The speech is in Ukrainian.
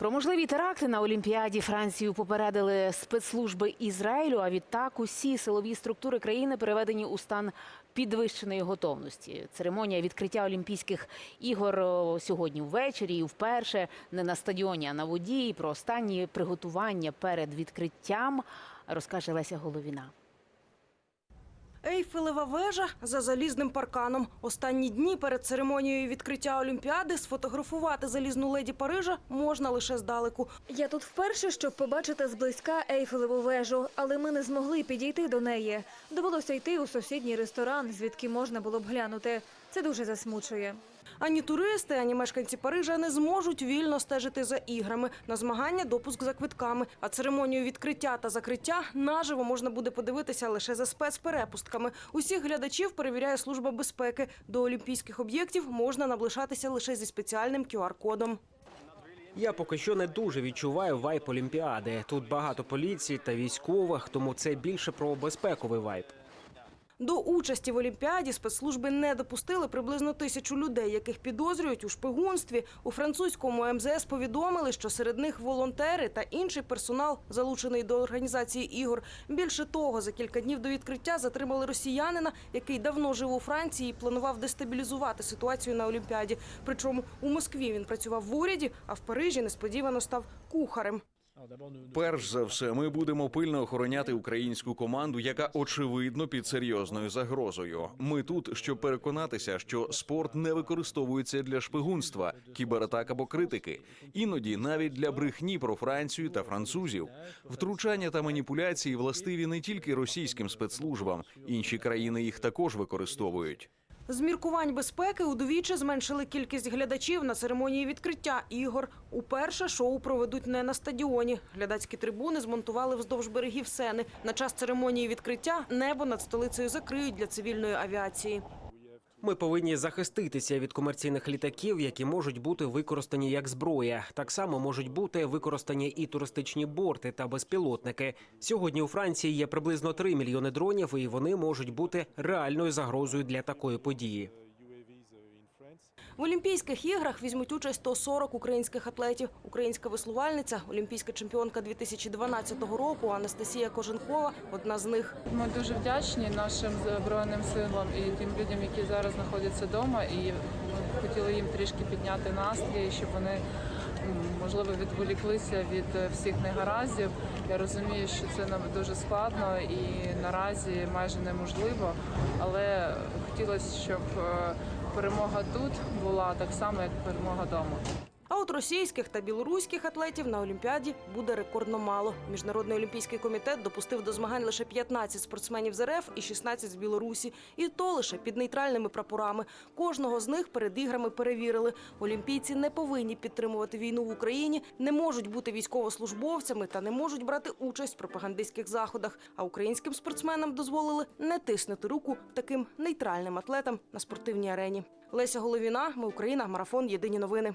Про можливі теракти на Олімпіаді Францію попередили спецслужби Ізраїлю. А відтак усі силові структури країни переведені у стан підвищеної готовності. Церемонія відкриття Олімпійських ігор сьогодні ввечері і вперше не на стадіоні, а на воді. І про останні приготування перед відкриттям розкаже Леся Головіна. Ейфелева вежа за залізним парканом. Останні дні перед церемонією відкриття Олімпіади сфотографувати залізну леді Парижа можна лише здалеку. Я тут вперше, щоб побачити зблизька Ейфелеву вежу, але ми не змогли підійти до неї. Довелося йти у сусідній ресторан, звідки можна було б глянути. Це дуже засмучує. Ані туристи, ані мешканці Парижа не зможуть вільно стежити за іграми. На змагання допуск за квитками. А церемонію відкриття та закриття наживо можна буде подивитися лише за спецперепустками. Усіх глядачів перевіряє служба безпеки. До олімпійських об'єктів можна наближатися лише зі спеціальним QR-кодом. Я поки що не дуже відчуваю вайб Олімпіади. Тут багато поліції та військових, тому це більше про безпековий вайб. До участі в Олімпіаді спецслужби не допустили приблизно тисячу людей, яких підозрюють у шпигунстві. У французькому МЗС повідомили, що серед них волонтери та інший персонал, залучений до організації ігор. Більше того, за кілька днів до відкриття затримали росіянина, який давно жив у Франції і планував дестабілізувати ситуацію на Олімпіаді. Причому у Москві він працював в уряді, а в Парижі несподівано став кухарем. Перш за все, ми будемо пильно охороняти українську команду, яка очевидно під серйозною загрозою. Ми тут, щоб переконатися, що спорт не використовується для шпигунства, кібератак або критики, іноді навіть для брехні про Францію та французів. Втручання та маніпуляції властиві не тільки російським спецслужбам, інші країни їх також використовують. З міркувань безпеки удвічі зменшили кількість глядачів на церемонії відкриття ігор. Уперше шоу проведуть не на стадіоні. Глядацькі трибуни змонтували вздовж берегів Сени. На час церемонії відкриття небо над столицею закриють для цивільної авіації. Ми повинні захиститися від комерційних літаків, які можуть бути використані як зброя. Так само можуть бути використані і туристичні борти та безпілотники. Сьогодні у Франції є приблизно 3 мільйони дронів, і вони можуть бути реальною загрозою для такої події. В Олімпійських іграх візьмуть участь 140 українських атлетів. Українська веслувальниця, олімпійська чемпіонка 2012 року Анастасія Коженкова – одна з них. Ми дуже вдячні нашим збройним силам і тим людям, які зараз знаходяться вдома. І ми хотіли їм трішки підняти настрій, щоб вони можливо відволіклися від е, всіх негараздів. Я розумію, що це нам дуже складно і наразі майже неможливо, але хотілося, щоб е, перемога тут була так само, як перемога вдома. А от російських та білоруських атлетів на Олімпіаді буде рекордно мало. Міжнародний олімпійський комітет допустив до змагань лише 15 спортсменів з РФ і 16 з Білорусі. І то лише під нейтральними прапорами. Кожного з них перед іграми перевірили. Олімпійці не повинні підтримувати війну в Україні, не можуть бути військовослужбовцями та не можуть брати участь в пропагандистських заходах. А українським спортсменам дозволили не тиснути руку таким нейтральним атлетам на спортивній арені. Леся Головіна, ми Україна, марафон. Єдині новини.